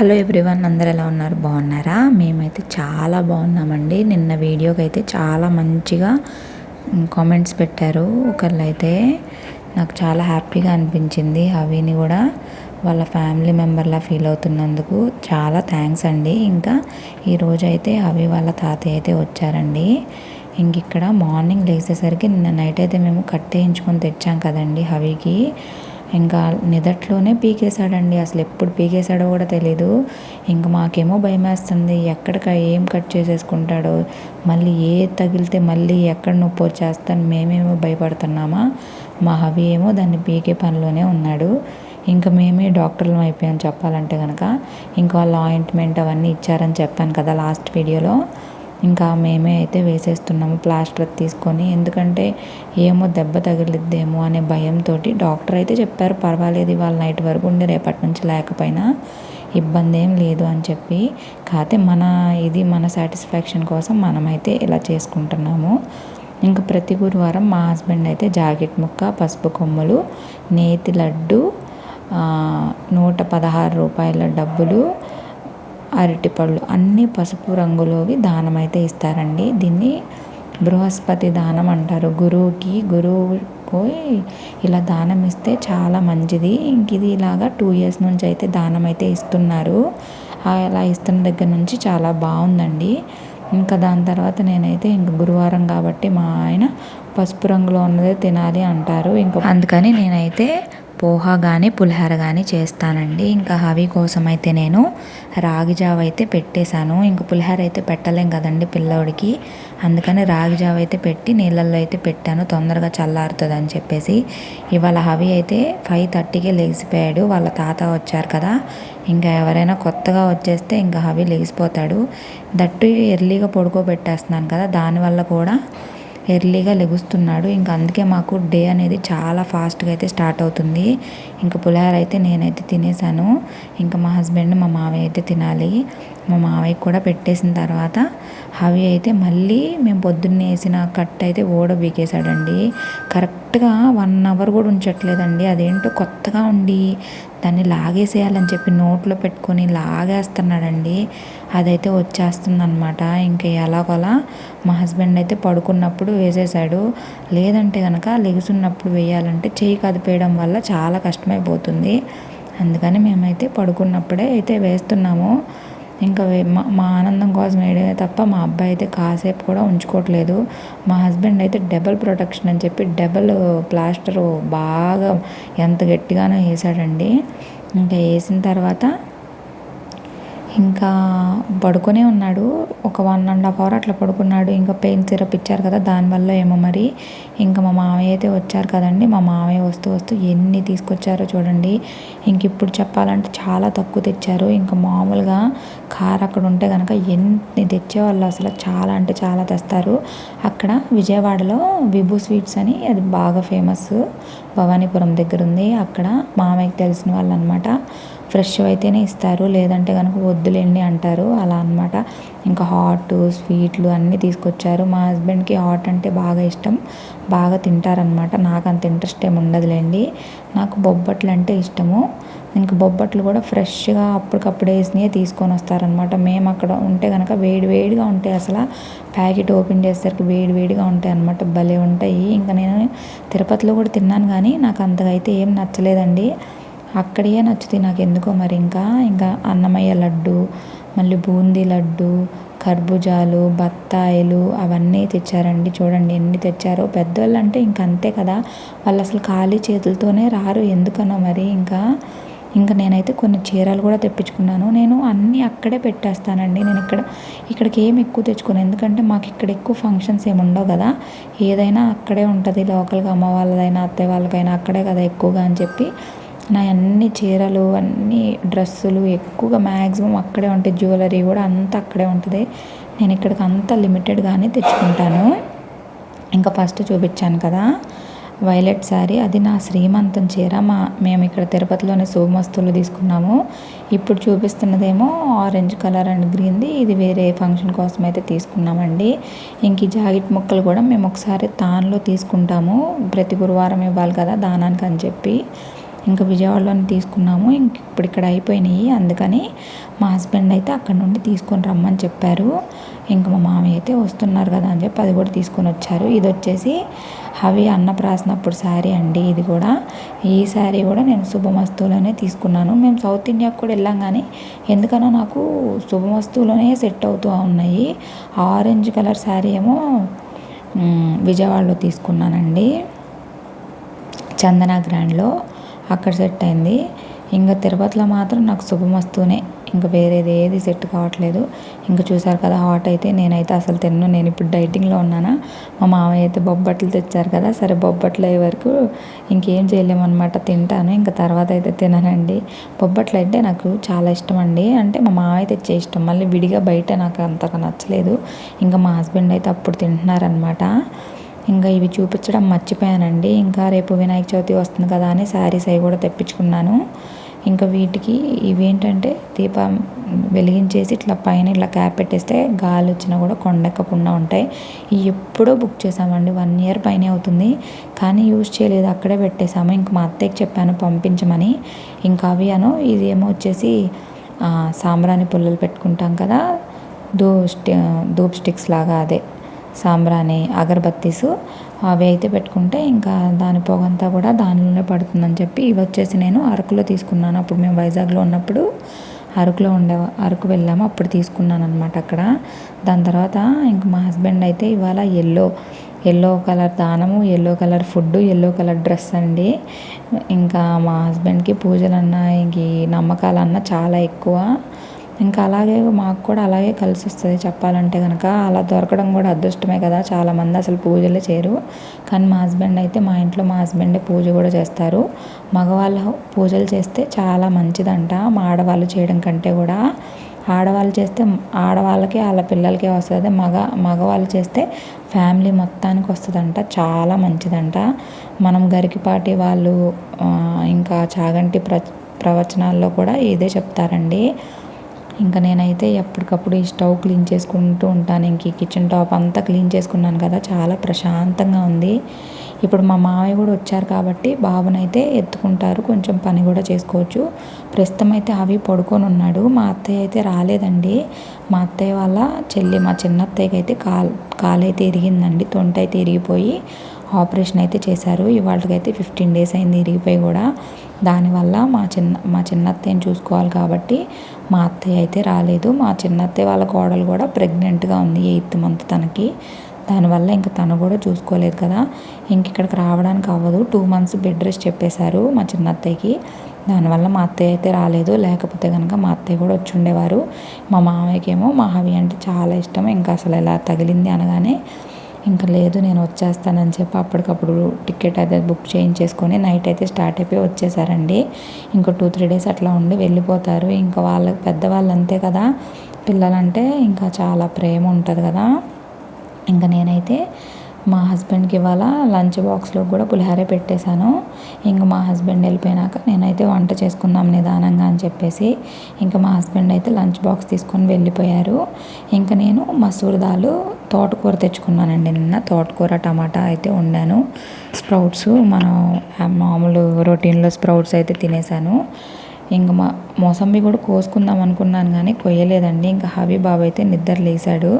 Hello everyone అందరు ఎలా ఉన్నారు? బాగున్నారా? మేమైతే చాలా బాగున్నామండి. నిన్న వీడియోకి అయితే చాలా మంచిగా కామెంట్స్ పెట్టారు. ఒకళ్ళు అయితే నాకు చాలా హ్యాపీగా అనిపించింది. అవిని కూడా వాళ్ళ ఫ్యామిలీ మెంబర్లా ఫీల్ అవుతున్నందుకు చాలా థ్యాంక్స్ అండి. ఇంకా ఈరోజు అయితే అవి వాళ్ళ తాతయ్య అయితే వచ్చారండి. ఇంక ఇక్కడ మార్నింగ్ లేచేసరికి నిన్న నైట్ అయితే మేము కట్టేయించుకొని తెచ్చాం కదండి హవికి. ఇంకా నిదట్లోనే పీకేశాడండి. అసలు ఎప్పుడు పీకేశాడో కూడా తెలీదు. ఇంకా మాకేమో భయమేస్తుంది. ఎక్కడిక ఏం కట్ చేసేసుకుంటాడో. మళ్ళీ ఏ తగిలితే మళ్ళీ ఎక్కడ నొప్పి వచ్చేస్తాను మేమేమో భయపడుతున్నామా? మా హవి ఏమో దాన్ని పీకే పనిలోనే ఉన్నాడు. ఇంకా మేమే డాక్టర్లు అయిపోయాం చెప్పాలంటే కనుక ఇంకా వాళ్ళ ఆయింట్మెంట్ అవన్నీ ఇచ్చారని చెప్పాను కదా లాస్ట్ వీడియోలో. ఇంకా మేమే అయితే వేసేస్తున్నాము ప్లాస్టర్ తీసుకొని. ఎందుకంటే ఏమో దెబ్బ తగిలిద్దేమో అనే భయంతో డాక్టర్ అయితే చెప్పారు పర్వాలేదు వాళ్ళ నైట్ వరకు ఉండి రేపటి నుంచి లేకపోయినా ఇబ్బంది ఏం లేదు అని చెప్పి. కాకపోతే మన ఇది మన సాటిస్ఫాక్షన్ కోసం మనమైతే ఇలా చేసుకుంటున్నాము. ఇంకా ప్రతి గురువారం మా హస్బెండ్ అయితే జాకెట్ ముక్క పసుపు కొమ్ములు నేతి లడ్డు నూట పదహారు రూపాయల డబ్బులు అరటిపళ్ళు అన్నీ పసుపు రంగులోవి దానం అయితే ఇస్తారండి. దీన్ని బృహస్పతి దానం అంటారు. గురువుకి గురువుకు ఇలా దానం ఇస్తే చాలా మంచిది. ఇంక ఇది ఇలాగా టూ ఇయర్స్ నుంచి అయితే దానం అయితే ఇస్తున్నారు అలా ఇస్తున్న దగ్గర నుంచి చాలా బాగుందండి. ఇంకా దాని తర్వాత నేనైతే ఇంక గురువారం కాబట్టి మా ఆయన పసుపు రంగులో ఉన్నదే తినాలి అంటారు. ఇంకా అందుకని నేనైతే పోహా కానీ పులిహోర కానీ చేస్తానండి. ఇంకా హవి కోసం అయితే నేను రాగి జావ అయితే పెట్టేశాను. ఇంకా పులిహోర అయితే పెట్టలేం కదండి పిల్లోడికి. అందుకని రాగి జావ అయితే పెట్టి నీళ్ళల్లో అయితే పెట్టాను. తొందరగా చల్లారుతుంది అని చెప్పేసి. ఇవాళ హవి అయితే ఫైవ్ థర్టీకే లేచిపోయాడు. వాళ్ళ తాత వచ్చారు కదా. ఇంకా ఎవరైనా కొత్తగా వచ్చేస్తే ఇంకా హవి లేచిపోతాడు. దట్టు ఎర్లీగా పడుకోబెట్టేస్తున్నాను కదా. దానివల్ల కూడా ఎర్లీగా లెగుస్తున్నాడు. ఇంకా అందుకే మాకు డే అనేది చాలా ఫాస్ట్గా అయితే స్టార్ట్ అవుతుంది. ఇంకా పులిహోర అయితే నేనైతే తినేసాను. ఇంకా మా హస్బెండ్ మా మావయ్య అయితే తినాలి. మా మావయ్య కూడా పెట్టేసిన తర్వాత హవి అయితే మళ్ళీ మేము పొద్దున్నే వేసిన కట్ అయితే ఓడ బీకేశాడండి కరెక్ట్గా వన్ అవర్ కూడా ఉంచట్లేదండి. అదేంటో కొత్తగా ఉండి దాన్ని లాగేసేయాలని చెప్పి నోట్లో పెట్టుకొని లాగేస్తున్నాడండి. అదైతే వచ్చేస్తుంది అనమాట ఇంకా ఎలాగోలా మా హస్బెండ్ అయితే పడుకున్నప్పుడు వేసేసాడు లేదంటే కనుక లెగుసున్నప్పుడు వేయాలంటే చేయి కదిపేయడం వల్ల చాలా కష్టమైపోతుంది. అందుకని మేమైతే పడుకున్నప్పుడే అయితే వేస్తున్నాము. ఇంకా మా మా ఆనందం కోసం వేయడమే తప్ప మా అబ్బాయి అయితే కాసేపు కూడా ఉంచుకోవట్లేదు. మా హస్బెండ్ అయితే డబల్ ప్రొటెక్షన్ అని చెప్పి డబల్ ప్లాస్టర్ బాగా ఎంత గట్టిగానో వేసాడండి. ఇంకా వేసిన తర్వాత ఇంకా పడుకునే ఉన్నాడు. ఒక వన్ అండ్ హాఫ్ అవర్ అట్లా పడుకున్నాడు. ఇంకా పెయిన్ సిరప్ ఇచ్చారు కదా దానివల్ల ఏమో మరి. ఇంకా మా మామయ్య అయితే వచ్చారు కదండి. మా మామయ్య వస్తూ వస్తూ ఎన్ని తీసుకొచ్చారో చూడండి. ఇంక ఇప్పుడు చెప్పాలంటే చాలా తక్కువ తెచ్చారు. ఇంకా మామూలుగా కార్ అక్కడ ఉంటే కనుక ఎన్ని తెచ్చేవాళ్ళు అసలు చాలా అంటే చాలా తెస్తారు. అక్కడ విజయవాడలో విభూ స్వీట్స్ అని అది బాగా ఫేమస్. భవానీపురం దగ్గర ఉంది అక్కడ మామయ్యకి తెలిసిన వాళ్ళు అనమాట ఫ్రెష్ అయితేనే ఇస్తారు. లేదంటే కనుక వద్దులేండి అంటారు. అలా అనమాట ఇంకా హాట్ స్వీట్లు అన్నీ తీసుకొచ్చారు. మా హస్బెండ్కి హాట్ అంటే బాగా ఇష్టం. బాగా తింటారనమాట నాకు అంత ఇంట్రెస్ట్ ఏమి ఉండదులేండి. నాకు బొబ్బట్లు అంటే ఇష్టము. ఇంకా బొబ్బట్లు కూడా ఫ్రెష్గా అప్పటికప్పుడు వేసినవి తీసుకొని వస్తారనమాట మేము అక్కడ ఉంటే కనుక వేడి వేడిగా ఉంటాయి అసలు. ప్యాకెట్ ఓపెన్ చేసేసరికి వేడి వేడిగా ఉంటాయి అనమాట భలే ఉంటాయి. ఇంకా నేను తిరుపతిలో కూడా తిన్నాను కానీ నాకు అంతగా అయితే ఏం నచ్చలేదండి. అక్కడే నచ్చుతాయి. నాకు ఎందుకో మరి ఇంకా ఇంకా అన్నమయ్య లడ్డు మళ్ళీ బూందీ లడ్డు కర్బూజాలు బత్తాయిలు అవన్నీ తెచ్చారండి. చూడండి ఎన్ని తెచ్చారో. పెద్దవాళ్ళు అంటే ఇంక అంతే కదా. వాళ్ళు అసలు ఖాళీ చేతులతోనే రారు. ఎందుకనో మరి ఇంకా ఇంకా నేనైతే కొన్ని చీరలు కూడా తెప్పించుకున్నాను. నేను అన్నీ అక్కడే పెట్టేస్తానండి. నేను ఇక్కడ ఇక్కడికి ఏమి ఎక్కువ తెచ్చుకోను. ఎందుకంటే మాకు ఇక్కడ ఎక్కువ ఫంక్షన్స్ ఏమి ఉండవు కదా. ఏదైనా అక్కడే ఉంటుంది. లోకల్గా అమ్మ వాళ్ళదైనా అత్తయ్య వాళ్ళకైనా అక్కడే కదా ఎక్కువగా అని చెప్పి నా అన్ని చీరలు అన్ని డ్రెస్సులు ఎక్కువగా మ్యాక్సిమం అక్కడే ఉంటాయి జ్యువెలరీ కూడా అంతా అక్కడే ఉంటుంది. నేను ఇక్కడికి అంత లిమిటెడ్గానే తెచ్చుకుంటాను. ఇంకా ఫస్ట్ చూపించాను కదా వైలెట్ శారీ. అది నా శ్రీమంతం చీర. మా మేము ఇక్కడ తిరుపతిలోని శుభమస్తులు తీసుకున్నాము. ఇప్పుడు చూపిస్తున్నదేమో ఆరెంజ్ కలర్ అండ్ గ్రీన్ది. ఇది వేరే ఫంక్షన్ కోసం అయితే తీసుకున్నామండి. ఇంక ఈ జాకెట్ ముక్కలు కూడా మేము ఒకసారి తాన్లో తీసుకుంటాము. ప్రతి గురువారం ఇవ్వాలి కదా దానానికి అని చెప్పి. ఇంకా విజయవాడలోనే తీసుకున్నాము. ఇంక ఇప్పుడు ఇక్కడ అయిపోయినాయి. అందుకని మా హస్బెండ్ అయితే అక్కడ నుండి తీసుకొని రమ్మని చెప్పారు. ఇంకా మా మామయ్య అయితే వస్తున్నారు కదా అని చెప్పి అది కూడా తీసుకొని వచ్చారు. ఇది వచ్చేసి అవి అన్నప్రాసనప్పుడు శారీ అండి ఇది కూడా. ఈ శారీ కూడా నేను శుభమస్తువులోనే తీసుకున్నాను. మేము సౌత్ ఇండియాకి కూడా వెళ్ళాం కానీ ఎందుకనో నాకు శుభమస్తువులోనే సెట్ అవుతూ ఉన్నాయి. ఆరెంజ్ కలర్ శారీ ఏమో విజయవాడలో తీసుకున్నానండి. చందన గ్రాండ్లో. అక్కడ సెట్ అయింది. ఇంకా తిరుపతిలో మాత్రం నాకు శుభమస్తూనే ఇంకా వేరేది ఏది సెట్ కావట్లేదు. ఇంకా చూసారు కదా హాట్ అయితే నేనైతే అసలు తిన్ను. నేను ఇప్పుడు డైటింగ్లో ఉన్నానా? మా మామయ్య అయితే బొబ్బట్లు తెచ్చారు కదా సరే బొబ్బట్లు అయ్యే వరకు ఇంకేం చేయలేమన్నమాట తింటాను. ఇంకా తర్వాత అయితే తిననండి. బొబ్బట్లు అంటే నాకు చాలా ఇష్టం అండి. అంటే మా మామయ్య తెచ్చే ఇష్టం. మళ్ళీ విడిగా బయట నాకు అంతగా నచ్చలేదు. ఇంకా మా హస్బెండ్ అయితే అప్పుడు తింటున్నారనమాట ఇంకా ఇవి చూపించడం మర్చిపోయానండి. ఇంకా రేపు వినాయక చవితి వస్తుంది కదా అని శారీస్ అవి కూడా తెప్పించుకున్నాను. ఇంకా వీటికి ఇవేంటంటే దీపం వెలిగించేసి ఇట్లా పైన ఇట్లా క్యాప్ పెట్టేస్తే గాలి వచ్చినా కూడా కొండెక్కకుండా ఉంటాయి. ఇవి ఎప్పుడో బుక్ చేసామండి వన్ ఇయర్ పైనే అవుతుంది. కానీ యూజ్ చేయలేదు. అక్కడే పెట్టేసాము ఇంక మా అత్తయ్యకి చెప్పాను పంపించమని. ఇంకా అవి అను ఇది ఏమో వచ్చేసి సాంబ్రాణి పుల్లలు పెట్టుకుంటాం కదా. దూ స్టి దూప్ స్టిక్స్ లాగా అదే. సాంబ్రాణి అగరబత్తీసు అవి అయితే పెట్టుకుంటే ఇంకా దాని పొగంతా కూడా దానిలోనే పడుతుందని చెప్పి ఇవి వచ్చేసి నేను అరకులో తీసుకున్నాను. అప్పుడు మేము వైజాగ్లో ఉన్నప్పుడు అరకులో ఉండే అరకు వెళ్ళాము. అప్పుడు తీసుకున్నాను అనమాట అక్కడ. దాని తర్వాత ఇంక మా హస్బెండ్ అయితే ఇవాళ ఎల్లో ఎల్లో కలర్ దానము yellow colour food yellow colour dress అండి. ఇంకా మా హస్బెండ్కి పూజలన్నా ఇంక నమ్మకాలన్నా చాలా ఎక్కువ. ఇంకా అలాగే మాకు కూడా అలాగే కలిసి వస్తుంది చెప్పాలంటే కనుక అలా దొరకడం కూడా అదృష్టమే కదా. చాలామంది అసలు పూజలే చేయరు. కానీ మా హస్బెండ్ అయితే మా ఇంట్లో మా హస్బెండే పూజ కూడా చేస్తారు. మగవాళ్ళు పూజలు చేస్తే చాలా మంచిదంట. మా ఆడవాళ్ళు చేయడం కంటే కూడా. ఆడవాళ్ళు చేస్తే ఆడవాళ్ళకి వాళ్ళ పిల్లలకి వస్తుంది. మగ మగవాళ్ళు చేస్తే ఫ్యామిలీ మొత్తానికి వస్తుందంట. చాలా మంచిదంట. మనం గరికిపాటి వాళ్ళు ఇంకా చాగంటి ప్ర ప్రవచనాల్లో కూడా ఇదే చెప్తారండి. ఇంకా నేనైతే ఎప్పటికప్పుడు ఈ స్టవ్ క్లీన్ చేసుకుంటూ ఉంటాను. ఇంక ఈ కిచెన్ టాప్ అంతా క్లీన్ చేసుకున్నాను కదా చాలా ప్రశాంతంగా ఉంది. ఇప్పుడు మా మామయ్య కూడా వచ్చారు కాబట్టి బాబునైతే ఎత్తుకుంటారు. కొంచెం పని కూడా చేసుకోవచ్చు. ప్రస్తుతం అయితే అవి పడుకొని ఉన్నాడు. మా అత్తయ్య అయితే రాలేదండి. మా అత్తయ్య వాళ్ళ చెల్లి మా చిన్న అత్తయ్యకి అయితే కాల్ కాలైతే ఇరిగిందండి. తొంట అయితే ఇరిగిపోయి ఆపరేషన్ అయితే చేశారు. ఇవాళకైతే ఫిఫ్టీన్ డేస్ అయింది ఇరిగిపోయి కూడా. దానివల్ల మా చిన్న మా చిన్న అత్తయ్యని చూసుకోవాలి కాబట్టి మా అత్తయ్య అయితే రాలేదు. మా చిన్న అత్తయ్య వాళ్ళ కోడలు కూడా ప్రెగ్నెంట్గా ఉంది ఎయిత్ మంత్ తనకి. దానివల్ల ఇంకా తను కూడా చూసుకోలేదు కదా. ఇంక ఇక్కడికి రావడానికి అవ్వదు. టూ మంత్స్ బెడ్ రెస్ట్ చెప్పేశారు మా చిన్న అత్తయ్యకి దానివల్ల మా అత్తయ్య అయితే రాలేదు. లేకపోతే కనుక మా అత్తయ్య కూడా వచ్చి ఉండేవారు. మా మామయ్యకి ఏమో మా హవి అంటే చాలా ఇష్టం. ఇంకా అసలు ఎలా తగిలింది అనగానే ఇంకా లేదు నేను వచ్చేస్తానని చెప్పి అప్పటికప్పుడు టికెట్ అయితే బుక్ చేయించేసుకొని నైట్ అయితే స్టార్ట్ అయిపోయి వచ్చేసారండి. ఇంకా టూ త్రీ డేస్ అట్లా ఉండి వెళ్ళిపోతారు. ఇంకా వాళ్ళ పెద్దవాళ్ళు అంతే కదా. పిల్లలంటే ఇంకా చాలా ప్రేమ ఉంటుంది కదా. ఇంకా నేనైతే మా హస్బెండ్కి ఇవాళ లంచ్ బాక్స్లో కూడా పులిహారే పెట్టేశాను. ఇంకా మా హస్బెండ్ వెళ్ళిపోయినాక నేనైతే వంట చేసుకుందాం నిదానంగా అని చెప్పేసి ఇంకా మా హస్బెండ్ అయితే లంచ్ బాక్స్ తీసుకొని వెళ్ళిపోయారు. ఇంకా నేను మసూర్ దాలు తోటకూర తెచ్చుకున్నానండి. నిన్న తోటకూర టమాటా అయితే వండాను. స్ప్రౌట్స్ మనం మామూలు రొటీన్లో స్ప్రౌట్స్ అయితే తినేసాను ఇంకా మా మోసంబి కూడా కోసుకుందాం అనుకున్నాను కానీ కొయ్యలేదండి. ఇంకా హబీ బాబు అయితే నిద్ర లేసాడు.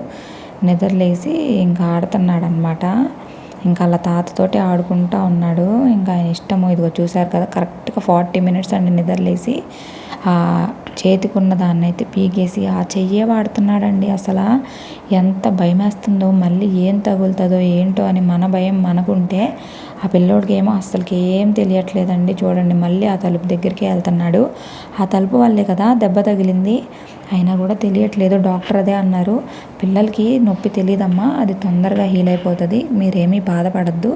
నిద్రలేసి ఇంకా ఆడుతున్నాడు అనమాట ఇంకా అలా తాతతోటి ఆడుకుంటా ఉన్నాడు. ఇంకా ఆయన ఇష్టము ఇదిగో చూశారు కదా కరెక్ట్గా ఫార్టీ మినిట్స్ అండి నిద్రలేసి. ఆ చేతికున్న దాన్ని అయితే పీకేసి ఆ చెయ్యే వాడుతున్నాడండి అసలు. ఎంత భయమేస్తుందో మళ్ళీ ఏం తగులుతుందో ఏంటో అని మన భయం మనకుంటే ఆ పిల్లోడికి ఏమో అసలుకి ఏం తెలియట్లేదండి. చూడండి మళ్ళీ ఆ తలుపు దగ్గరికి వెళ్తున్నాడు. ఆ తలుపు వల్లే కదా దెబ్బ తగిలింది. అయినా కూడా తెలియట్లేదు. డాక్టర్ అదే అన్నారు. పిల్లలకి నొప్పి తెలియదమ్మా అది తొందరగా హీల్ అయిపోతుంది మీరేమీ బాధపడద్దు.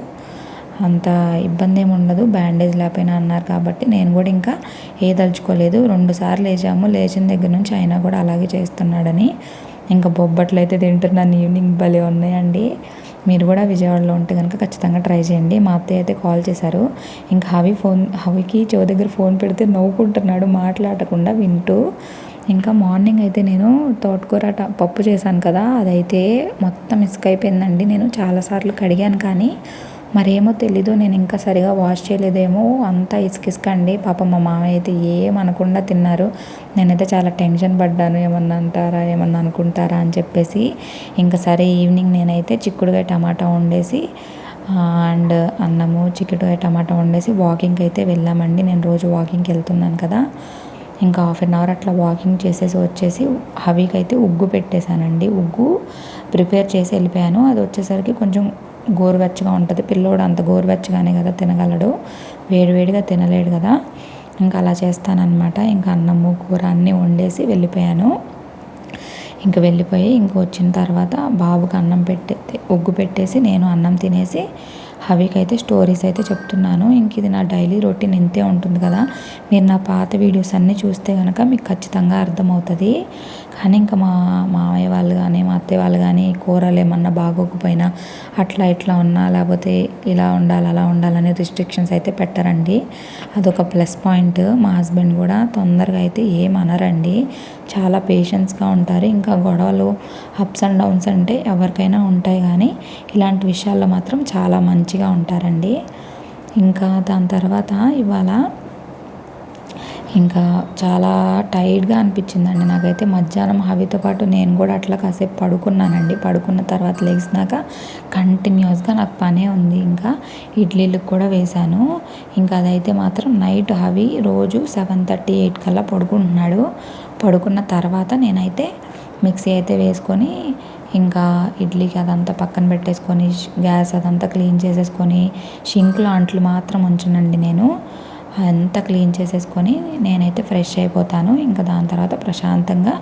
అంత ఇబ్బంది ఏమి ఉండదు బ్యాండేజ్ లేకపోయినా అన్నారు కాబట్టి నేను కూడా ఇంకా ఏ దలుచుకోలేదు రెండు సార్లు లేచాము లేచిన దగ్గర నుంచి అయినా కూడా అలాగే చేస్తున్నాడని. ఇంకా బొబ్బట్లు అయితే తింటున్నాను ఈవినింగ్ భలే ఉన్నాయండి. మీరు కూడా విజయవాడలో ఉంటే కనుక ఖచ్చితంగా ట్రై చేయండి. మా అత్తయ్య అయితే కాల్ చేశారు. ఇంకా హవి ఫోన్ హవికి చెవి దగ్గర ఫోన్ పెడితే నవ్వుకుంటున్నాడు మాట్లాడకుండా వింటూ. ఇంకా మార్నింగ్ అయితే నేను తోటకూర పప్పు చేశాను కదా అదైతే మొత్తం ఇసుక అయిపోయిందండి. నేను చాలాసార్లు కడిగాను కానీ మరేమో తెలీదు. నేను ఇంకా సరిగా వాష్ చేయలేదేమో. అంతా ఇసుక ఇసుక అండి. పాప మా మామయ్య అయితే ఏమనకుండా తిన్నారు. నేనైతే చాలా టెన్షన్ పడ్డాను. ఏమన్నా అంటారా? ఏమన్నా అనుకుంటారా? అని చెప్పేసి ఇంకా సరే ఈవినింగ్ నేనైతే చిక్కుడుకాయ టమాటా వండేసి అండ్ అన్నము చిక్కుడుకాయ టమాటా వండేసి వాకింగ్కి అయితే వెళ్ళామండి. నేను రోజు వాకింగ్కి వెళ్తున్నాను కదా. ఇంకా హాఫ్ అన్ అవర్ అట్లా వాకింగ్ చేసేసి వచ్చేసి హవీకి అయితే ఉగ్గు పెట్టేశానండి. ఉగ్గు ప్రిపేర్ చేసి వెళ్ళిపోయాను. అది వచ్చేసరికి కొంచెం గోరువెచ్చగా ఉంటుంది. పిల్లోడు అంత గోరువెచ్చగానే కదా తినగలడు. వేడివేడిగా తినలేడు కదా. ఇంకా అలా చేస్తానన్నమాట. ఇంకా అన్నము కూర అన్నీ వండేసి వెళ్ళిపోయాను. ఇంక వెళ్ళిపోయి ఇంక వచ్చిన తర్వాత బాబుకి అన్నం పెట్టి ఉగ్గు పెట్టేసి నేను అన్నం తినేసి హవికి అయితే స్టోరీస్ అయితే చెప్తున్నాను. ఇంక ఇది నా డైలీ రొటీన్ ఇంతే ఉంటుంది కదా. మీరు నా పాత వీడియోస్ అన్నీ చూస్తే కనుక మీకు ఖచ్చితంగా అర్థమవుతుంది. కానీ ఇంకా మా మామయ్య వాళ్ళు కానీ మా అత్తయ్య వాళ్ళు కానీ కూరలు ఏమన్నా బాగోకపోయినా అట్లా ఇట్లా ఉన్నా లేకపోతే ఇలా ఉండాలి అలా ఉండాలని రిస్ట్రిక్షన్స్ అయితే పెట్టరండి. అదొక ప్లస్ పాయింట్ మా హస్బెండ్ కూడా తొందరగా అయితే ఏమనరండి చాలా పేషెన్స్గా ఉంటారు. ఇంకా గొడవలు అప్స్ అండ్ డౌన్స్ అంటే ఎవరికైనా ఉంటాయి కానీ ఇలాంటి విషయాల్లో మాత్రం చాలా మంచిగా ఉంటారండి. ఇంకా దాని తర్వాత ఇవాళ ఇంకా చాలా టైర్డ్గా అనిపించిందండి నాకైతే. మధ్యాహ్నం హవితో పాటు నేను కూడా అట్లా కాసేపు పడుకున్నానండి. పడుకున్న తర్వాత లేచినాక కంటిన్యూస్గా నాకు పనే ఉంది. ఇంకా ఇడ్లీలకు కూడా వేశాను. ఇంకా అదైతే మాత్రం నైట్ హవి రోజు సెవెన్ థర్టీ ఎయిట్ కల్లా పడుకుంటున్నాడు పడుకున్న తర్వాత నేనైతే మిక్సీ అయితే వేసుకొని ఇంకా ఇడ్లీకి అదంతా పక్కన పెట్టేసుకొని గ్యాస్ అదంతా క్లీన్ చేసేసుకొని షింక్లో అంట్లు మాత్రం ఉంచనండి నేను. అంతా క్లీన్ చేసేసుకొని నేనైతే ఫ్రెష్ అయిపోతాను. ఇంకా దాని తర్వాత ప్రశాంతంగా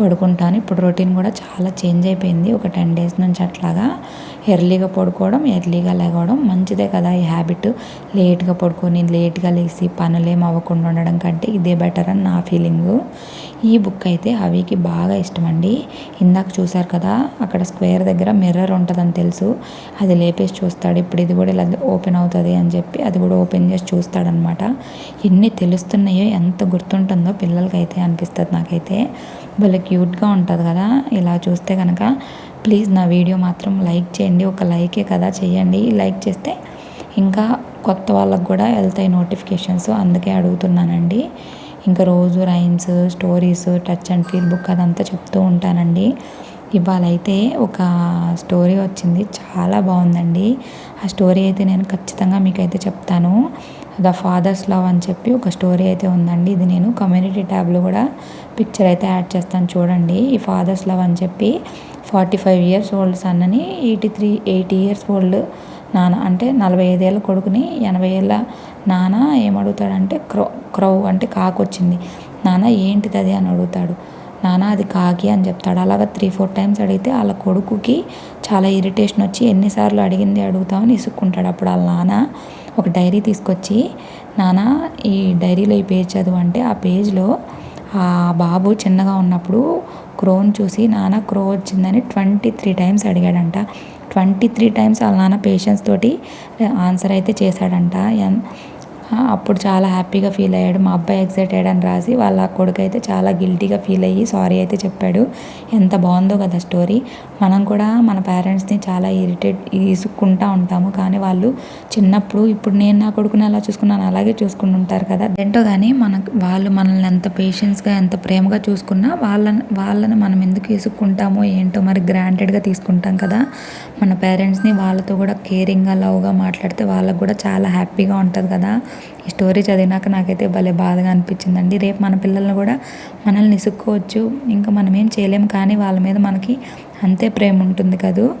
పడుకుంటాను. ఇప్పుడు రొటీన్ కూడా చాలా చేంజ్ అయిపోయింది. ఒక టెన్ డేస్ నుంచి అట్లాగా ఎర్లీగా పడుకోవడం ఎర్లీగా లేవడం మంచిదే కదా ఈ హ్యాబిట్. లేట్గా పడుకొని లేట్గా లేచి పనులేం అవ్వకుండా ఉండడం కంటే ఇదే బెటర్ అని నా ఫీలింగు. ఈ బుక్ అయితే హవికి బాగా ఇష్టం అండి ఇందాక చూశారు కదా అక్కడ స్క్వేర్ దగ్గర మిర్రర్ ఉంటుందని తెలుసు. అది లేపేసి చూస్తాడు. ఇప్పుడు ఇది కూడా ఇలా ఓపెన్ అవుతుంది అని చెప్పి అది కూడా ఓపెన్ చేసి చూస్తాడనమాట. ఎన్ని తెలుస్తున్నాయో ఎంత గుర్తుంటుందో పిల్లలకైతే అనిపిస్తుంది నాకైతే. భలే క్యూట్గా ఉంటుంది కదా ఇలా చూస్తే కనుక ప్లీజ్ నా వీడియో మాత్రం లైక్ చేయండి ఒక లైకే కదా చేయండి. లైక్ చేస్తే ఇంకా కొత్త వాళ్ళకు కూడా వెళ్తాయి నోటిఫికేషన్స్ అందుకే అడుగుతున్నానండి. ఇంకా రోజు rhymes stories touch and feel book అదంతా చెప్తూ ఉంటానండి. ఇవాళ అయితే ఒక స్టోరీ వచ్చింది చాలా బాగుందండి. ఆ స్టోరీ అయితే నేను ఖచ్చితంగా మీకైతే చెప్తాను. ద ఫాదర్స్ లవ్ అని చెప్పి ఒక స్టోరీ అయితే ఉందండి. ఇది నేను కమ్యూనిటీ ట్యాబ్లో కూడా పిక్చర్ అయితే యాడ్ చేస్తాను చూడండి. ఈ ఫాదర్స్ లవ్ అని చెప్పి forty five years old son అని eighty three eighty years old నాన్న అంటే నలభై ఐదేళ్ళ కొడుకుని ఎనభై ఏళ్ళ నాన్న ఏమడుగుతాడంటే క్రౌ క్రౌ అంటే కాకు వచ్చింది నాన్న ఏంటిది అది అని అడుగుతాడు. నాన్న అది కాకి అని చెప్తాడు. అలాగ త్రీ ఫోర్ టైమ్స్ అడిగితే వాళ్ళ కొడుకుకి చాలా ఇరిటేషన్ వచ్చి ఎన్నిసార్లు అడిగింది అడుగుతామని ఇసుక్కుంటాడు. అప్పుడు వాళ్ళ నాన్న ఒక డైరీ తీసుకొచ్చి నాన్న ఈ డైరీలో ఈ పేజ్ చదువు అంటే ఆ పేజ్లో ఆ బాబు చిన్నగా ఉన్నప్పుడు క్రోన్ చూసి నాన్న క్రో వచ్చిందని ట్వంటీ త్రీ టైమ్స్ అడిగాడంట. ట్వంటీ త్రీ టైమ్స్ వాళ్ళ నాన్న పేషెన్స్ తోటి ఆన్సర్ అయితే చేశాడంట. అప్పుడు చాలా హ్యాపీగా ఫీల్ అయ్యాడు. మా అబ్బాయి ఎగ్జైటెడ్ అని రాసి వాళ్ళ కొడుకు అయితే చాలా గిల్టీగా ఫీల్ అయ్యి సారీ అయితే చెప్పాడు. ఎంత బాగుందో కదా స్టోరీ. మనం కూడా మన పేరెంట్స్ని చాలా ఇరిటేట్ ఇసుక్కుంటూ ఉంటాము. కానీ వాళ్ళు చిన్నప్పుడు ఇప్పుడు నేను నా కొడుకుని ఎలా చూసుకున్నాను అలాగే చూసుకుని ఉంటారు కదా. ఏంటో కానీ మన వాళ్ళు మనల్ని ఎంత పేషెన్స్గా ఎంత ప్రేమగా చూసుకున్నా వాళ్ళని వాళ్ళని మనం ఎందుకు ఇసుక్కుంటామో ఏంటో మరి గ్రాంటెడ్గా తీసుకుంటాం కదా. మన పేరెంట్స్ని వాళ్ళతో కూడా కేరింగ్గా లవ్గా మాట్లాడితే వాళ్ళకు కూడా చాలా హ్యాపీగా ఉంటుంది కదా. ఈ స్టోరీ చదివినాక నాకైతే భలే బాధగా అనిపించిందండి. రేపు మన పిల్లల్ని కూడా మనల్ని ఇసుక్కోవచ్చు. ఇంకా మనం ఏం చేయలేము కానీ వాళ్ళ మీద మనకి అంతే ప్రేమ ఉంటుంది కదూ?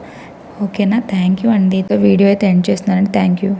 ఓకేనా? థ్యాంక్ యూ అండి. వీడియో అయితే ఎండ్ చేస్తున్నానండి. Thank you.